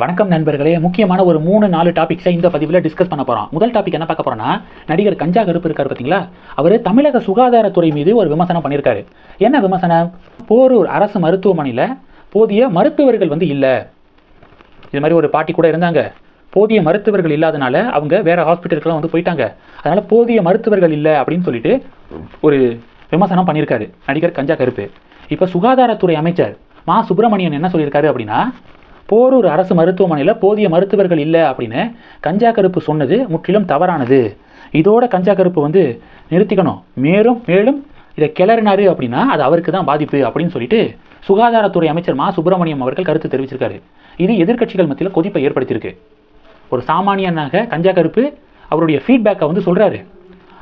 வணக்கம் நண்பர்களே. முக்கியமான ஒரு மூணு நாலு டாபிக்ஸை இந்த பதிவில் டிஸ்கஸ் பண்ண போகிறோம் முதல் டாபிக் என்ன பார்க்க போகிறோம்னா நடிகர் கஞ்சா கருப்பு இருக்கார் பார்த்தீங்களா? அவர் தமிழக சுகாதாரத்துறை மீது ஒரு விமர்சனம் பண்ணியிருக்காரு. என்ன விமர்சனம்? போரூர் அரசு மருத்துவமனையில் போதிய மருத்துவர்கள் வந்து இல்லை. இது மாதிரி ஒரு பாட்டி கூட இருந்தாங்க. போதிய மருத்துவர்கள் இல்லாதனால அவங்க வேறு ஹாஸ்பிட்டலுக்குலாம் வந்து போயிட்டாங்க. அதனால் போதிய மருத்துவர்கள் இல்லை அப்படின்னு சொல்லிட்டு ஒரு விமர்சனம் பண்ணியிருக்காரு நடிகர் கஞ்சா கருப்பு. இப்போ சுகாதாரத்துறை அமைச்சர் மா சுப்பிரமணியன் என்ன சொல்லியிருக்காரு அப்படின்னா போரூர் அரசு மருத்துவமனையில் போதிய மருத்துவர்கள் இல்லை அப்படின்னு கஞ்சா கருப்பு சொன்னது முற்றிலும் தவறானது. இதோட கஞ்சா கருப்பு வந்து நிறுத்திக்கணும். மேலும் மேலும் இதை கிளறினாரு அப்படின்னா அது அவருக்கு தான் பாதிப்பு அப்படின்னு சொல்லிட்டு சுகாதாரத்துறை அமைச்சர் மா. சுப்பிரமணியம் அவர்கள் கருத்து தெரிவிச்சிருக்காரு. இது எதிர்கட்சிகள் மத்தியில் கொதிப்பை ஏற்படுத்தியிருக்கு. ஒரு சாமானியனாக கஞ்சா கருப்பு அவருடைய ஃபீட்பேக்கை வந்து சொல்கிறாரு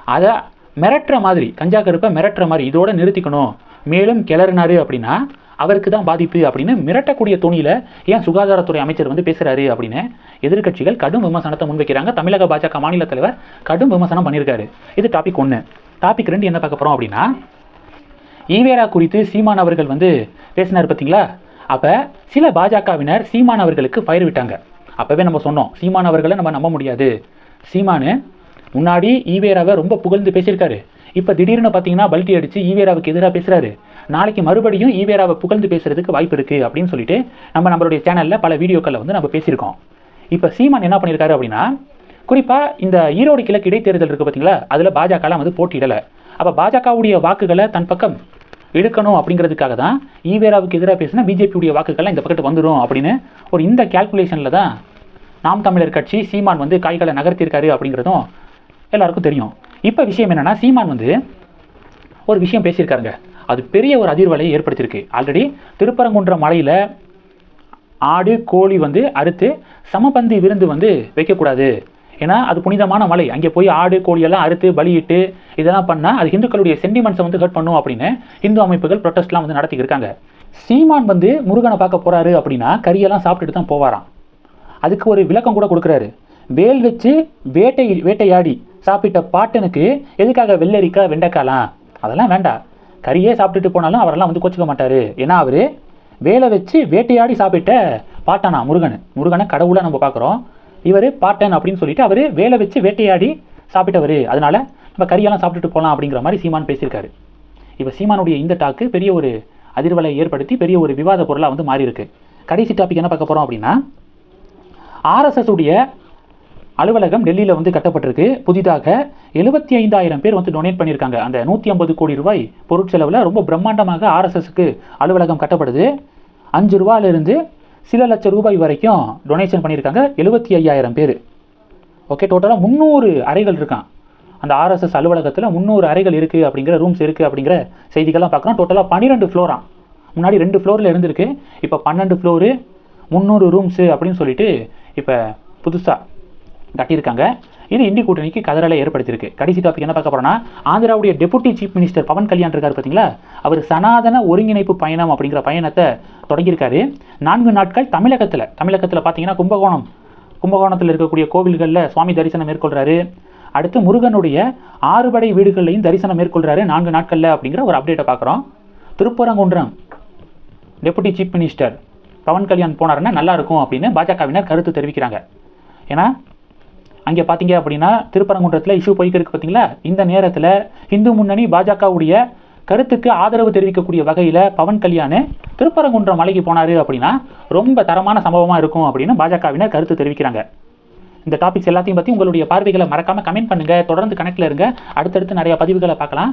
அதை மிரட்டுற மாதிரி கஞ்சா கருப்பை மிரட்டுற மாதிரி இதோட நிறுத்திக்கணும். மேலும் கிளறினாரு அப்படின்னா அவருக்கு தான் பாதிப்பு அப்படின்னு மிரட்டக்கூடிய துணியில் ஏன் சுகாதாரத்துறை அமைச்சர் வந்து பேசுகிறாரு அப்படின்னு எதிர்க்கட்சிகள் கடும் விமர்சனத்தை முன்வைக்கிறாங்க. தமிழக பாஜக மாநில தலைவர் கடும் விமர்சனம் பண்ணியிருக்காரு. இது டாபிக் ஒன்று டாபிக் ரெண்டு என்ன பார்க்க போகிறோம் அப்படின்னா ஈவேரா குறித்து சீமான் அவர்கள் வந்து பேசினார் பார்த்தீங்களா? அப்போ சில பாஜகவினர் சீமான் அவர்களுக்கு ஃபயர் விட்டாங்க. அப்போவே நம்ம சொன்னோம் சீமான் அவர்களை நம்ம நம்ப முடியாது. சீமானு முன்னாடி ஈவேராவை ரொம்ப புகழ்ந்து பேசியிருக்காரு. இப்போ திடீர்னு பார்த்தீங்கன்னா பல்ட்டி அடித்து ஈவேராவுக்கு எதிராக பேசுகிறாரு நாளைக்கு மறுபடியும் ஈவேராவை புகழ்ந்து பேசுறதுக்கு வாய்ப்பு இருக்குது அப்படின்னு சொல்லிட்டு நம்ம நம்மளுடைய சேனலில் பல வீடியோக்களில் வந்து நம்ம பேசியிருக்கோம். இப்போ சீமான் என்ன பண்ணியிருக்காரு அப்படின்னா குறிப்பாக இந்த ஈரோடு கிழக்கு இடைத்தேர்தல் இருக்குது பார்த்தீங்களா அதில் பாஜகலாம் வந்து போட்டியிடலை. அப்போ பாஜகவுடைய வாக்குகளை தன் பக்கம் இழுக்கணும் அப்படிங்கிறதுக்காக தான் ஈவேராவுக்கு எதிராக பேசினா பிஜேபியுடைய வாக்குகள்லாம் இந்த பக்கத்து வந்துடும் அப்படின்னு ஒரு இந்த கேல்குலேஷனில் தான் நாம் தமிழர் கட்சி சீமான் வந்து காய்களை நகர்த்தியிருக்காரு அப்படிங்கிறதும் எல்லாருக்கும் தெரியும். இப்போ விஷயம் என்னென்னா சீமான் வந்து ஒரு விஷயம் பேசியிருக்காருங்க. அது பெரிய ஒரு அதிர்வலையை ஏற்படுத்தியிருக்கு. ஆல்ரெடி திருப்பரங்குன்ற மலையில் ஆடு கோழி வந்து அறுத்து சமபந்தி விருந்து வந்து வைக்கக்கூடாது. ஏன்னா அது புனிதமான மலை. அங்கே போய் ஆடு கோழியெல்லாம் அறுத்து பலியிட்டு இதெல்லாம் பண்ணால் அது இந்துக்களுடைய சென்டிமெண்ட்ஸை வந்து ஹர்ட் பண்ணும் அப்படின்னு இந்து அமைப்புகள் ப்ரொட்டஸ்ட்லாம் வந்து நடத்திக்கிருக்காங்க. இருக்காங்க சீமான் வந்து முருகனை பார்க்க போகிறாரு அப்படின்னா கறியெல்லாம் சாப்பிட்டுட்டு தான் போவாராம். அதுக்கு ஒரு விளக்கம் கூட கொடுக்குறாரு. வேல் வச்சு வேட்டை வேட்டையாடி சாப்பிட்ட பாட்டனுக்கு எதுக்காக வெள்ளரிக்கா வெண்டைக்காலாம்? அதெல்லாம் வேண்டாம். கறியே சாப்பிட்டுட்டு போனாலும் அவரெல்லாம் வந்து கோச்சிக்க மாட்டார். ஏன்னா அவர் வேலை வச்சு வேட்டையாடி சாப்பிட்ட பாட்டானா முருகன். முருகனை கடவுளாக நம்ம பார்க்குறோம் இவர் பாட்டன் அப்படின்னு சொல்லிட்டு அவர் வேலை வச்சு வேட்டையாடி சாப்பிட்டவர். அதனால் நம்ம கறியெல்லாம் சாப்பிட்டுட்டு போகலாம் அப்படிங்கிற மாதிரி சீமான் பேசியிருக்காரு. இப்போ சீமானுடைய இந்த டாக்கு பெரிய ஒரு அதிர்வலை ஏற்படுத்தி பெரிய ஒரு விவாத பொருளாக வந்து மாறி இருக்கு கடைசி டாபிக் என்ன பார்க்க போகிறோம் அப்படின்னா ஆர்எஸ்எஸ் உடைய அலுவலகம் டெல்லியில் வந்து கட்டப்பட்டிருக்கு. புதிதாக எழுபத்தி ஐந்தாயிரம் பேர் வந்து டொனேட் பண்ணியிருக்காங்க. அந்த நூற்றி ஐம்பது கோடி ரூபாய் பொருட்செலவில் ரொம்ப பிரம்மாண்டமாக ஆர்எஸ்எஸ்க்கு அலுவலகம் கட்டப்படுது. அஞ்சு ரூபாயிலிருந்து சில லட்சம் ரூபாய் வரைக்கும் டொனேஷன் பண்ணியிருக்காங்க. எழுபத்தி ஐயாயிரம் பேர் ஓகே டோட்டலாக முந்நூறு அறைகள் இருக்கான். அந்த ஆர்எஸ்எஸ் அலுவலகத்தில் முந்நூறு அறைகள் இருக்குது அப்படிங்கிற ரூம்ஸ் இருக்குது அப்படிங்கிற செய்திகள்லாம் பார்க்குறோம். டோட்டலாக பன்னிரெண்டு ஃப்ளோராம் முன்னாடி ரெண்டு ஃப்ளோரில் இருந்திருக்கு. இப்போ பன்னெண்டு ஃப்ளோரு முந்நூறு ரூம்ஸு அப்படின்னு சொல்லிட்டு இப்போ புதுசாக கட்டியிருக்காங்க இது இந்தி கூட்டணிக்கு கதறலை ஏற்படுத்தியிருக்கு. கடைசி டாபிக் என்ன பார்க்க போறோம்னா ஆந்திராவுடைய deputy chief minister Pawan Kalyan இருக்கார் பார்த்தீங்களா? அவர் சனாதன ஒருங்கிணைப்பு பயணம் அப்படிங்கிற பயணத்தை தொடங்கியிருக்காரு. நான்கு நாட்கள் தமிழகத்தில் தமிழகத்தில் பார்த்தீங்கன்னா கும்பகோணம் கும்பகோணத்தில் இருக்கக்கூடிய கோவில்களில் சுவாமி தரிசனம் மேற்கொள்கிறாரு அடுத்து முருகனுடைய ஆறுபடை வீடுகள்லையும் தரிசனம் மேற்கொள்கிறாரு நான்கு நாட்களில் அப்படிங்கிற ஒரு அப்டேட்டை பார்க்குறோம். Thiruparankundram deputy chief minister Pawan Kalyan போனாருன்னா நல்லாயிருக்கும் அப்படின்னு பாஜகவினர் கருத்து தெரிவிக்கிறாங்க. ஏன்னா அங்கே பார்த்தீங்க அப்படின்னா திருப்பரங்குன்றத்தில் இஷ்யூ போய்க்கிருக்கு பார்த்தீங்களா? இந்த நேரத்தில் இந்து முன்னணி பாஜகவுடைய கருத்துக்கு ஆதரவு தெரிவிக்கக்கூடிய வகையில் பவன் கல்யாண் திருப்பரங்குன்றம் மலைக்கு போனார் அப்படின்னா ரொம்ப தரமான சம்பவமாக இருக்கும் அப்படின்னு பாஜகவினர் கருத்து தெரிவிக்கிறாங்க. இந்த டாபிக்ஸ் எல்லாத்தையும் பற்றி உங்களுடைய பார்வைகளை மறக்காமல் கமெண்ட் பண்ணுங்கள் தொடர்ந்து கனெக்டில் இருங்க. அடுத்தடுத்து நிறைய பதிவுகளை பார்க்கலாம்.